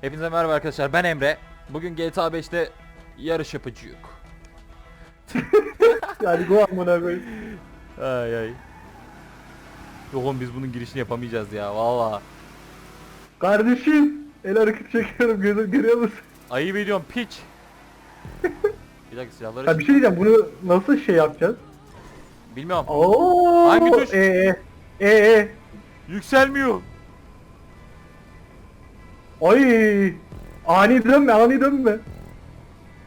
Hepinize merhaba arkadaşlar ben Emre. Bugün GTA 5'te yarış yapıcıyık. Yani go amına koyayım. Ay ay. Yok oğlum biz bunun girişini yapamayacağız ya valla. Kardeşim el hareket çekiyorum gözüm görüyor musun? Ayıp ediyorum piç. Bir dakika silahları Ha bir şey diyeceğim bunu nasıl şey yapacağız? bilmiyorum. Oo. Hangi tuş? E e e e. Yükselmiyor. Ay. Ani dönme ani dönme.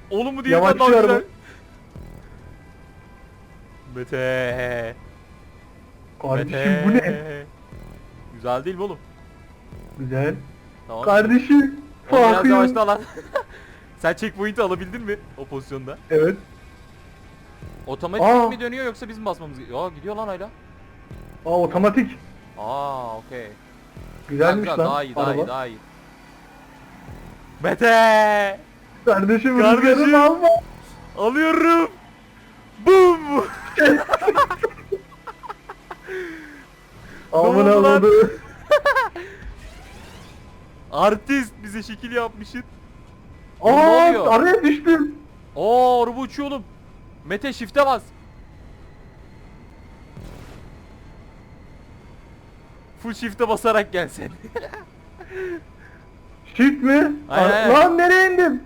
Oğlum mu diye Yavaş ben daha güzel. Mete. Kardeşim bu ne? Mete. Güzel değil mi oğlum? Güzel. Tamam. Kardeşim. Oğlum biraz you. yavaşla lan. Sen checkpoint'i alabildin mi o pozisyonda? Evet. Otomatik Aa. mi dönüyor yoksa biz mi basmamız gerekiyor? Aa gidiyor lan hala. Aa otomatik. Aa okey. Güzelmiş Güzel, lan. Daha iyi daha araba. iyi daha iyi. Mete! Kardeşim Kardeşim. rüzgarımı alma. Alıyorum! Boom! Amına oldu lan? Artist bize şekil yapmışsın. Aa Ne oluyor? araya düştüm. Oo araba uçuyor oğlum. Mete shift'e bas. Full shift'e basarak gel sen. Shift mi? Aynen, Aa, aynen. Lan nereye indim?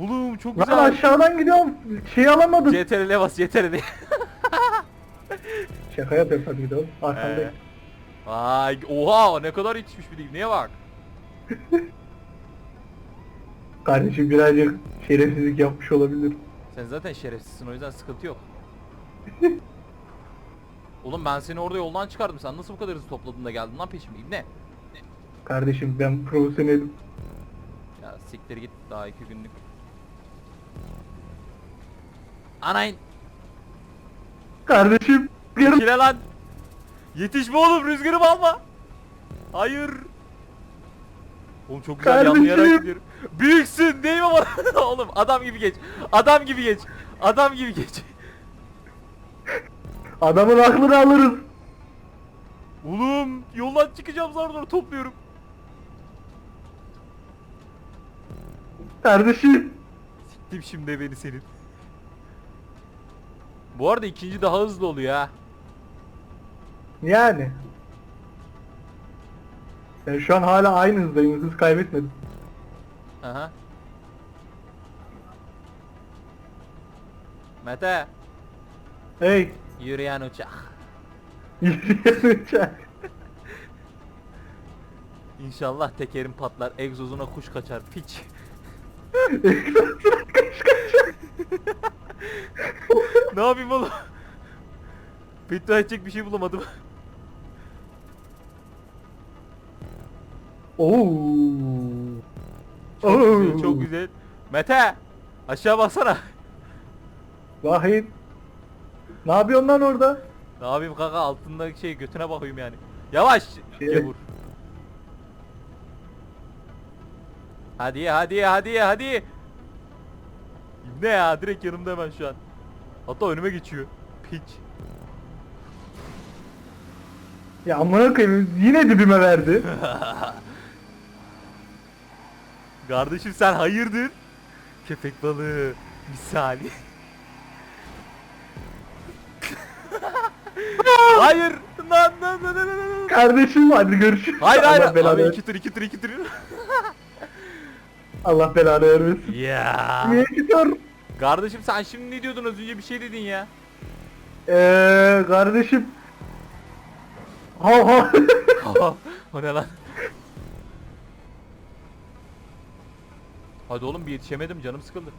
oğlum çok Lan güzel. aşağıdan gidiyorum. Şey alamadım. CTRL'e bas CTRL'e. Şaka yapıyorum tabii oğlum. Arkandayım. Ee, Vay oha ne kadar yetişmiş bir neye bak. Kardeşim birazcık şerefsizlik yapmış olabilir. Sen zaten şerefsizsin o yüzden sıkıntı yok. Oğlum ben seni orada yoldan çıkardım. Sen nasıl bu kadar hızlı topladın da geldin lan peşime? Ne? Kardeşim ben profesyonelim. Ya siktir git daha iki günlük. Anayın. Kardeşim. Kile lan. Yetişme oğlum rüzgarımı alma. Hayır. Oğlum çok güzel Kardeşim. yanlayarak gidiyorum. Büyüksün değil mi bana? oğlum adam gibi geç. Adam gibi geç. Adam gibi geç. Adamın aklını alırız. Oğlum yoldan çıkacağım zar zor topluyorum. Kardeşim. Siktim şimdi beni senin. Bu arada ikinci daha hızlı oluyor ha. Yani. Ben şu an hala aynı hızdayım. Hız kaybetmedim. Aha. Mete, Hey. yürüyen uçak. Yürüyen uçak. İnşallah tekerin patlar, egzozuna kuş kaçar, piç. Ne yapayım oğlum? Beddua edecek bir şey bulamadım. Oo. Çok Oo. güzel, çok güzel. Mete, aşağı baksana. Vahit. Ne yapıyorsun lan orada? Ne yapayım kanka altındaki şey götüne bakayım yani. Yavaş Şey- gevur. Hadi hadi hadi hadi. Ne ya direkt yanımda hemen şu an. Hatta önüme geçiyor. Piç. Ya amına koyayım yine dibime verdi. Kardeşim sen hayırdır? Köpek balığı misali. hayır. Lan lan lan lan. Kardeşim hadi görüşürüz. Hayır hayır. Abi iki tur iki tur iki tur. Allah belanı vermesin. ya. Niye gidiyor? Kardeşim sen şimdi ne diyordun az önce bir şey dedin ya. Eee kardeşim. Ha ha. o ne lan? Hadi oğlum bir yetişemedim canım sıkıldı.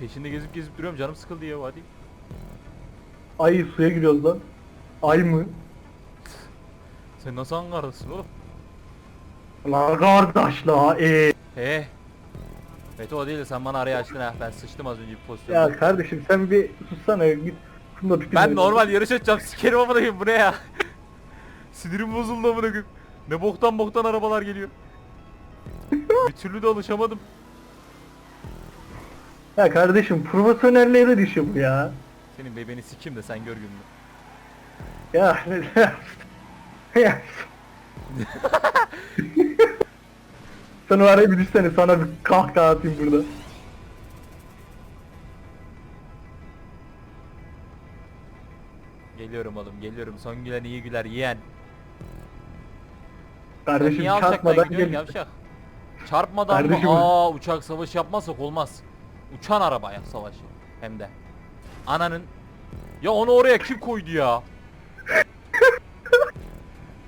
Peşinde gezip gezip duruyorum canım sıkıldı ya hadi. Ay suya giriyoruz lan. Ay mı? Sen nasıl angarsın oğlum? La kardeş la ee. He. Mete o değil de sen bana araya açtın ha. Ben sıçtım az önce bir pozisyonda. Ya kardeşim sen bir sussana git. Şunda bir ben normal yarış açacağım sikerim amına koyayım bu ne ya? Sinirim bozuldu amına koyayım. Ne boktan boktan arabalar geliyor. bir türlü de alışamadım. Ya kardeşim profesyonelliğe düşüyor bu ya. Senin bebeğini sikeyim de sen gör gününü. Ya. ya. Sen o araya bir düşsene sana bir kahkaha atayım burada. Geliyorum oğlum geliyorum. Son gülen iyi güler. Sen Kardeşim niye alçaktan çarpmadan gidiyorsun gel. yavşak? Çarpmadan mı? Kardeşim- Aa uçak savaşı yapmazsak olmaz. Uçan arabaya savaşı. Hem de. Ananın. Ya onu oraya kim koydu ya?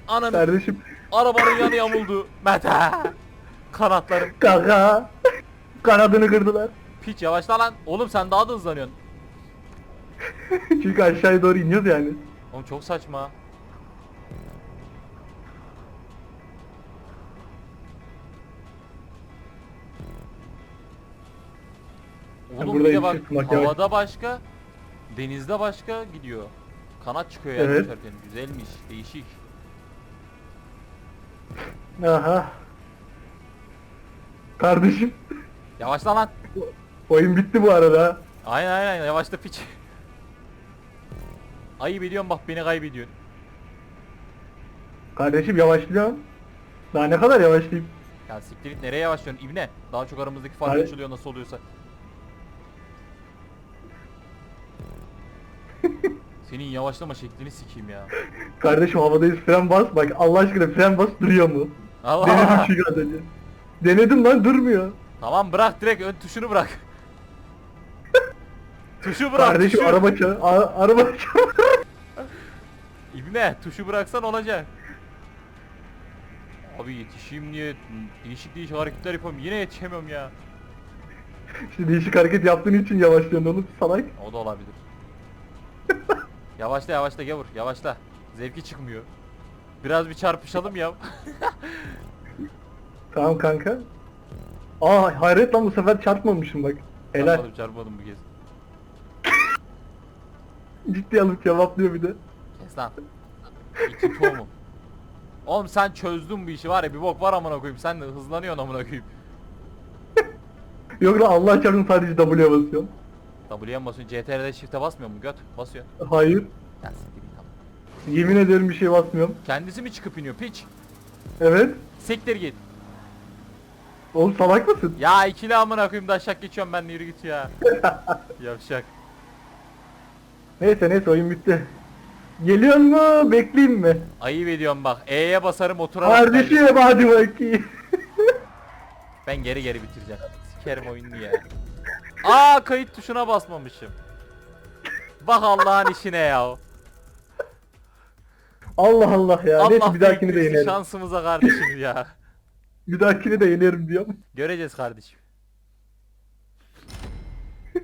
Ananın Kardeşim arabanın yanı yamuldu. Mete. Kanatlarım. kaka. Kanadını kırdılar. Piç yavaşla lan. Oğlum sen daha da hızlanıyorsun. Çünkü aşağıya doğru iniyoruz yani. Oğlum çok saçma. Oğlum burada bir de bak havada başka, denizde başka gidiyor. Kanat çıkıyor yani Evet. Güzelmiş, değişik. Aha. Kardeşim Yavaşla lan. oyun bitti bu arada. Aynen aynen yavaşla piç. Ayıp ediyorsun bak beni kaybediyorsun. Kardeşim yavaşlıyorum. Daha ne kadar yavaşlayayım? Ya siktir git nereye yavaşlıyorsun ibne? Daha çok aramızdaki fark Hayır. açılıyor nasıl oluyorsa. Senin yavaşlama şeklini sikeyim ya. Kardeşim havadayız fren bas bak Allah aşkına fren bas duruyor mu? Allah. Az önce. Denedim lan durmuyor. Tamam bırak direkt ön tuşunu bırak. Tuşu bırak Kardeşim tuşu. araba çal, a- araba çal. İbne tuşu bıraksan olacak. Abi yetişeyim diye değişik değişik hareketler yapıyorum yine yetişemiyorum ya. işte değişik hareket yaptığın için yavaşlıyorsun oğlum salak. O da olabilir. yavaşla yavaşla gavur yavaşla. Zevki çıkmıyor. Biraz bir çarpışalım ya. Tamam kanka. Aa hayret lan bu sefer çarpmamışım bak. Helal. Çarpmadım çarpmadım bu kez. Ciddi alıp cevaplıyor bir de. Kes lan. İki tohumu. Oğlum sen çözdün bu işi var ya bir bok var amına koyayım sen de hızlanıyorsun amına koyayım. Yok lan Allah çarpsın sadece W'ye basıyorum. W'ye mi basıyorsun? CTR'de shift'e basmıyor mu göt? Basıyor. Hayır. Ya siktir git tamam. Yemin ederim bir şey basmıyorum. Kendisi mi çıkıp iniyor piç? Evet. Siktir git. Oğlum salak mısın? Ya ikili amına koyayım da aşağı geçiyorum ben de yürü git ya. Yavşak. Neyse neyse oyun bitti. Geliyor mu? Bekleyeyim mi? Ayıp ediyorum bak. E'ye basarım oturarak. Kardeşim hadi bakayım. Ben geri geri bitireceğim. Sikerim oyunu ya. Aa kayıt tuşuna basmamışım. Bak Allah'ın işine ya. Allah Allah ya. Allah neyse bir dahakini de büyük yenerim. Şansımıza kardeşim ya. Bir dahakini de yenerim diyorum. Göreceğiz kardeşim.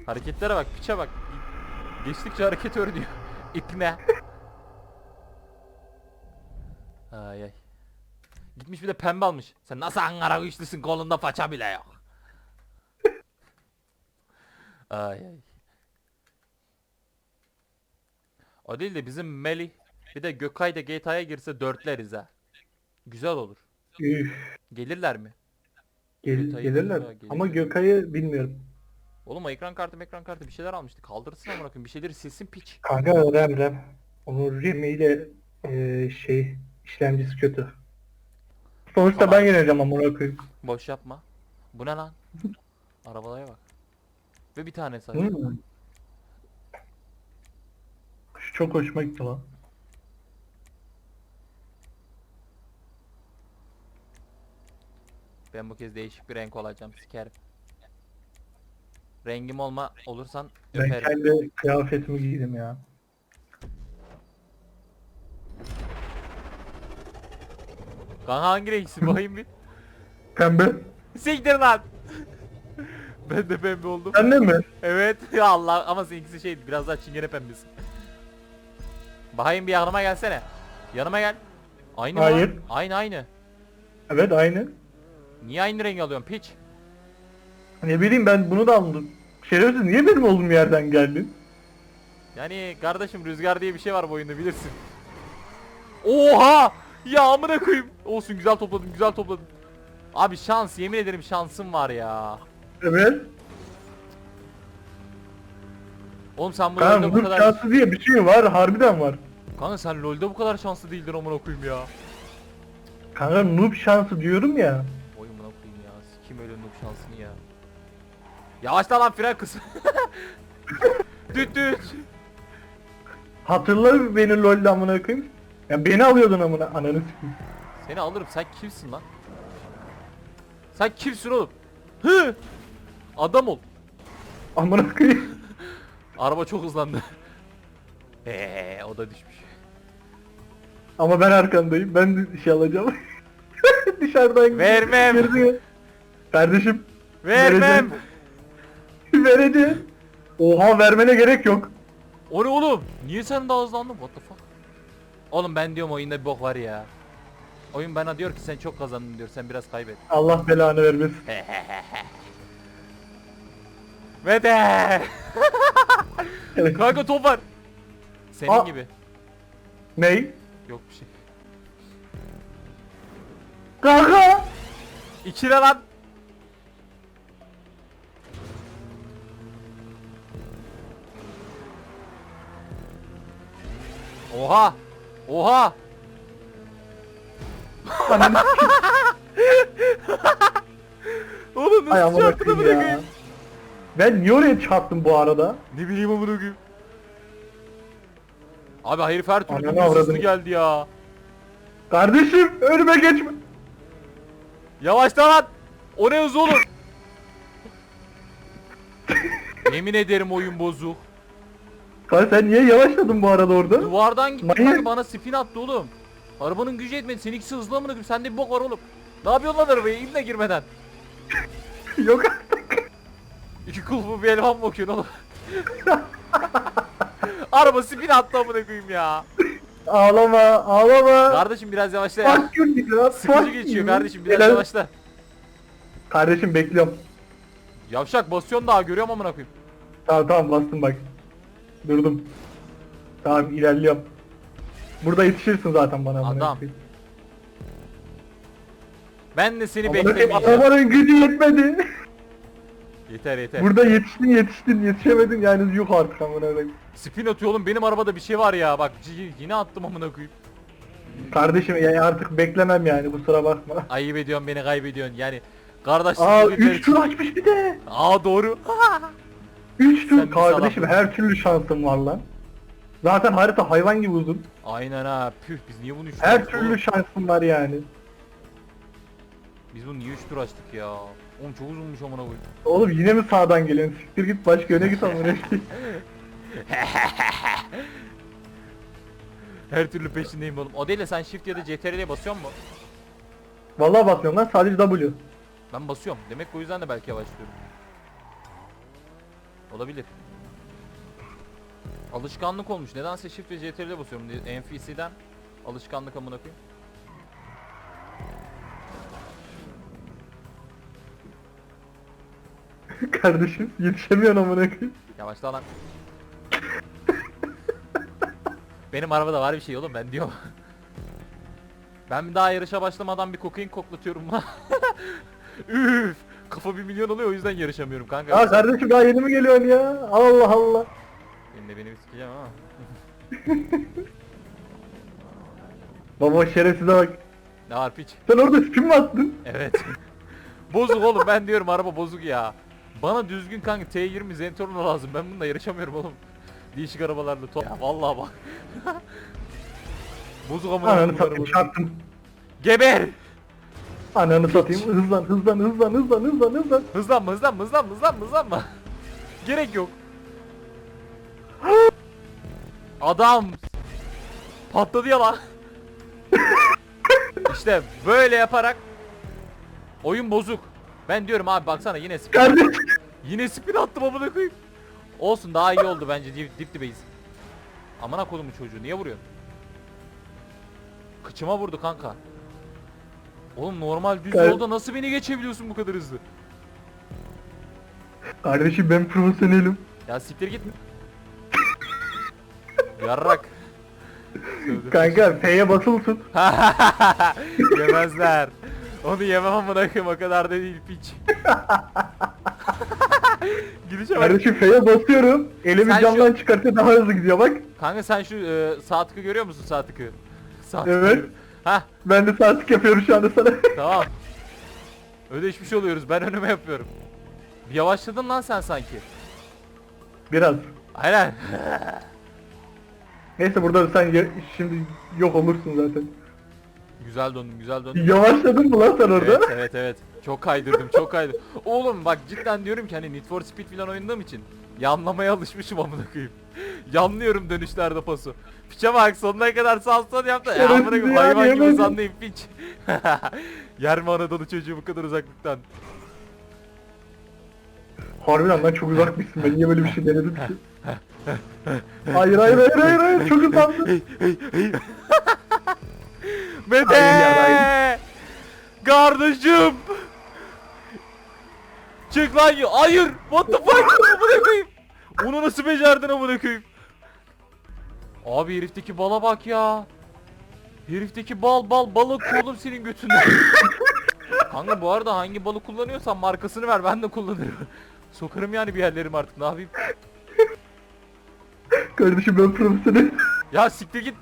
Hareketlere bak, piçe bak. Geçtikçe hareket öğreniyor. İpne. Ay ay. Gitmiş bir de pembe almış. Sen nasıl Ankara güçlüsün kolunda paça bile yok. ay ay. O değil de bizim Melih bir de Gökay da GTA'ya girse dörtleriz ha. Güzel olur. Üf, Gelirler mi? gel- gelirler. bilmiyor, gelir Ama mi? Gökay'ı bilmiyorum. Oğlum ekran kartı ekran kartı bir şeyler almıştı. Kaldırsın amına koyayım. Bir şeyleri silsin piç. Kanka RAM RAM. Onun RAM'iyle eee şey işlemcisi kötü. Sonuçta Tamam. ben yeneceğim ama ona koyayım. Boş yapma. Bu ne lan? Arabalara bak. Ve bir tane sadece. Hmm. Şu çok hoşuma gitti lan. Ben bu kez değişik bir renk olacağım. Sikerim. Rengim olma olursan Ben öperim. kendi kıyafetimi giydim ya. Kanka hangi renksin bakayım bir. Pembe. Siktir lan. ben de pembe oldum. Sen de mi? Evet. Ya Allah ama seninkisi şeydi biraz daha çingene pembesi. Bakayım bir yanıma gelsene. Yanıma gel. Aynı mı lan? Hayır. Aynı aynı. Evet aynı. Niye aynı renk alıyorsun piç? Ne bileyim ben bunu da aldım. Şerefsiz niye benim olduğum yerden geldin? Yani kardeşim rüzgar diye bir şey var bu oyunda bilirsin. Oha! Ya amına koyayım. Olsun güzel topladım güzel topladım. Abi şans yemin ederim şansım var ya. Evet. Oğlum sen bu Kanka LoL'de bu hızır kadar... şansı diye bir şey var. Harbiden var. Kanka sen LoL'de bu kadar şanslı değildin amına koyayım ya. Kanka noob şansı diyorum ya. Kim öyle noob şansını ya. Yavaşla lan fren kız. düt düt. Hatırla beni LoL'de amına koyayım. Ya beni alıyordun amına ananı sikeyim. Seni alırım sen kimsin lan? Sen kimsin oğlum? Hı! Adam ol. Amına koyayım. Araba çok hızlandı. Eee o da düşmüş. Ama ben arkandayım. Ben de şey alacağım. Dışarıdan Vermem. girdi. Kardeşim Vermem. vereceğim. Oha vermene gerek yok. O ne oğlum? Niye sen daha hızlandın? What the fuck? Oğlum ben diyorum oyunda bir bok var ya. Oyun bana diyor ki sen çok kazandın diyor. Sen biraz kaybet. Allah belanı vermesin. Ve de. Kanka top var. Senin Aa. gibi. Ney? Yok bir şey. Kanka. İkile lan. Oha. Oha. Ananı Oğlum Ay nasıl amına çarptın amına koyayım ya. Ben niye oraya çarptım bu arada? Ne bileyim amına koyayım. Abi herif her türlü Ananı dümdüz hızlı geldi ya. Kardeşim önüme geçme. Yavaşla lan. O ne hız oğlum? Yemin ederim oyun bozuk. Kanka sen niye yavaşladın bu arada orada? Duvardan gitti Manyak. kanka bana spin attı oğlum. Arabanın gücü yetmedi. Seninkisi hızlı amına koyayım. Sende bir bok var oğlum. Ne yapıyorsun lan arabaya? İnle girmeden. yok artık. İki kulpu bir elvan mı okuyorsun oğlum? Araba spin attı amına koyayım ya. Ağlama ağlama. Kardeşim biraz yavaşla ya. Fuck you nigga. Sıkıcı fuck geçiyor you. kardeşim biraz Helal- yavaşla. Kardeşim bekliyorum. Yavşak basıyorsun daha görüyorum amına koyayım. Tamam tamam bastım bak. Durdum. Tamam ilerliyorum. Burada yetişirsin zaten bana. Adam. Ben de seni koyayım, beklemeyeceğim. Arabanın gücü yetmedi. Yeter yeter. Burada yetiştin yetiştin yetişemedin yani yok artık amına koyayım. Spin atıyor oğlum benim arabada bir şey var ya bak c- yine attım amına koyayım. Kardeşim yani artık beklemem yani kusura bakma. Ayıp ediyorsun beni kaybediyorsun yani. Kardeş Aa sıkıntı 3 tur açmış bir de. Aa doğru. 3 Sen tur bir kardeşim salaksın. her türlü şansım var lan. Zaten harita hayvan gibi uzun. Aynen ha püh biz niye bunu 3 Her türlü şansım var yani. Biz bunu niye 3 tur açtık ya? Oğlum çok uzunmuş amına koyayım. Oğlum yine mi sağdan geliyorsun? Siktir git başka yöne git amına koyayım. Her türlü peşindeyim oğlum. De sen shift ya da CTRL'ye basıyor mu? Vallahi basmıyorum lan sadece W. Ben basıyorum. Demek o yüzden de belki yavaşlıyorum. Olabilir. Alışkanlık olmuş. Nedense shift ve CTRL'ye basıyorum. NFC'den alışkanlık amına koyayım. Kardeşim yetişemiyorsun amına koyayım. Yavaşla lan. Benim arabada var bir şey oğlum ben diyorum. Ben daha yarışa başlamadan bir kokain koklatıyorum. Üf! Kafa bir milyon oluyor o yüzden yarışamıyorum kanka. Ya kardeşim daha yeni mi geliyorsun ya? Allah Allah. Senin de beni bir sikeceğim ama. Baba şerefsize bak. Ne var piç? Sen orada spin mi attın? Evet. bozuk oğlum ben diyorum araba bozuk ya. Bana düzgün kanka T20 Zentorno lazım. Ben bununla yarışamıyorum oğlum. Değişik arabalarla. To- ya vallahi bak. bozuk ama. Ananı satayım çarptım. Geber! Ananı satayım hızlan hızlan hızlan hızlan hızlan hızlan. Hızlanma hızlanma hızlanma hızlanma hızlanma. Gerek yok. Adam patladı ya lan. işte böyle yaparak oyun bozuk. Ben diyorum abi baksana yine spin. Kardeşim. Yine spin attım amına koyayım. Olsun daha iyi oldu bence dip, dip dibeyiz. Amına kodumu çocuğu niye vuruyorsun? Kıçıma vurdu kanka. Oğlum normal düz Kar- yolda nasıl beni geçebiliyorsun bu kadar hızlı? Kardeşim ben profesyonelim. Ya siktir git. Yarrak. Kanka F'ye basılsın. Yemezler. Onu yemem amına koyayım o kadar da değil piç. Gidişe bak. Kardeşim F'ye basıyorum. Elimi Sen camdan çıkartıyor daha hızlı gidiyor bak. Kanka sen şu e, sağ tıkı görüyor musun sağ tıkı? Tıkı Evet. görüyorum. Hah Ben de saatlik yapıyorum şu anda sana. tamam. Ödeşmiş oluyoruz. Ben önüme yapıyorum. Bir yavaşladın lan sen sanki. Biraz. Aynen. Neyse burada sen ya- şimdi yok olursun zaten. güzel döndüm güzel döndüm. Yavaşladın mı lan sen orada? Evet evet evet. Çok kaydırdım çok kaydırdım. Oğlum bak cidden diyorum ki hani Need for Speed falan oynadığım için yanlamaya alışmışım amına koyayım. Yanlıyorum dönüşlerde paso. Piçe bak sonuna kadar sağ sol yaptı. Ya ya, hayvan gibi yemedim. piç. Yer mi Anadolu çocuğu bu kadar uzaklıktan? Harbiden lan çok uzakmışsın. Ben niye böyle bir şey denedim ki? Hayır hayır hayır hayır hayır çok hızlandın. Mete! Hayır Kardeşim! Çık lan ya. Hayır! What the fuck? Amına koyayım. Onu nasıl becerdin amına koyayım? Abi herifteki bala bak ya. Herifteki bal bal balık oğlum senin götünden. Kanka bu arada hangi balı kullanıyorsan markasını ver ben de kullanırım. Sokarım yani bir yerlerim artık ne yapayım? Kardeşim ben profesyonel. Ya siktir git.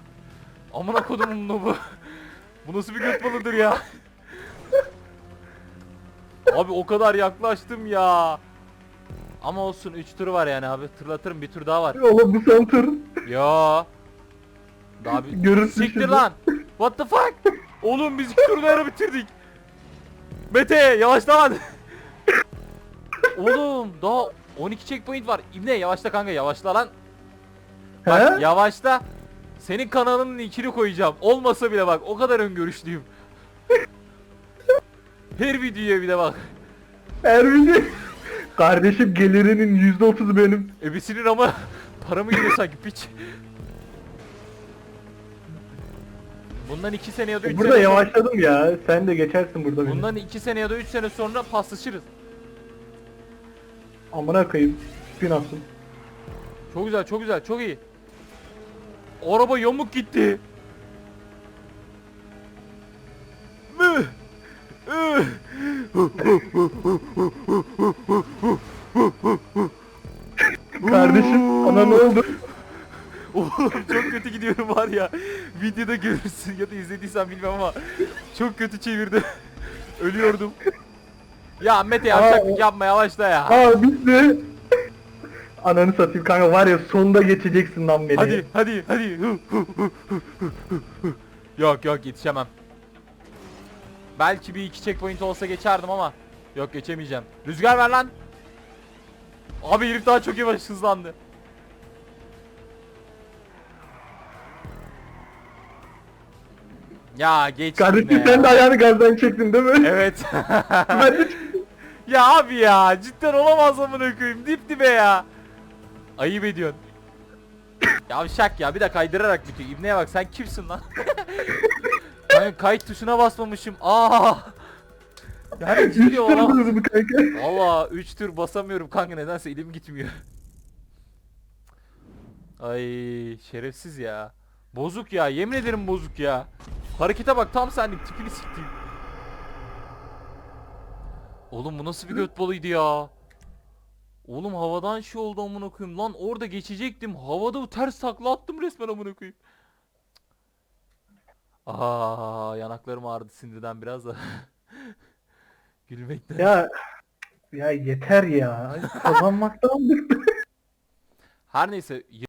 Amına kodumun bu. Bu nasıl bir göt balıdır ya? Abi o kadar yaklaştım ya. Ama olsun 3 turu var yani abi. Tırlatırım bir tur daha var. Oğlum bu son tur. Ya. Daha bir... Görürsün Siktir şimdi. lan. What the fuck? Oğlum biz iki turda ara bitirdik. Mete yavaşla lan. Oğlum daha 12 checkpoint var. İbne yavaşla kanka yavaşla lan. Bak He? yavaşla. Senin kanalının linkini koyacağım. Olmasa bile bak o kadar öngörüşlüyüm. Her videoya bir de bak. Erbil'ci. Kardeşim gelirinin %30'u benim. Ebesinin ama para mı geliyor sanki piç. Bundan 2 sene ya da 3 Burada sene yavaşladım ya. Sen de geçersin burada beni. Bundan 2 sene ya da 3 sene sonra paslaşırız. Amına koyayım. Spin attım. Çok güzel, çok güzel, çok iyi. Araba yamuk gitti. Mü. Kötü gidiyorum var ya. Videoda görürsün ya da izlediysen bilmem ama çok kötü çevirdi. Ölüyordum. Ya Mete yavşaklık yapma yavaşla ya. Aa bitti. Ananı satayım kanka var ya sonunda geçeceksin lan beni. Hadi hadi hadi. yok yok yetişemem. Belki bir iki checkpoint olsa geçerdim ama yok geçemeyeceğim. Rüzgar ver lan. Abi herif daha çok yavaş hızlandı. Ya geç Kardeşim yine sen de ya. ayağını gazdan çektin değil mi? Evet. ben de ya abi ya cidden olamaz amına koyayım dip dibe ya. Ayıp ediyorsun. Yavşak ya bir de kaydırarak bitiyor. İbneye bak sen kimsin lan? Kanka kayıt tuşuna basmamışım. Aa. Yani ciddi olamaz. Üstüne bu kanka. Valla 3 tür basamıyorum kanka nedense elim gitmiyor. Ay şerefsiz ya. Bozuk ya yemin ederim bozuk ya. Harekete bak tam senlik tipini siktiğim. Oğlum bu nasıl bir göt balıydı ya. Oğlum havadan şey oldu amına koyayım. Lan orada geçecektim. Havada ters takla attım resmen amına koyayım. Aa yanaklarım ağrıdı sinirden biraz da. Gülmekten. Ya ya yeter ya. Kazanmaktan bıktım. Her neyse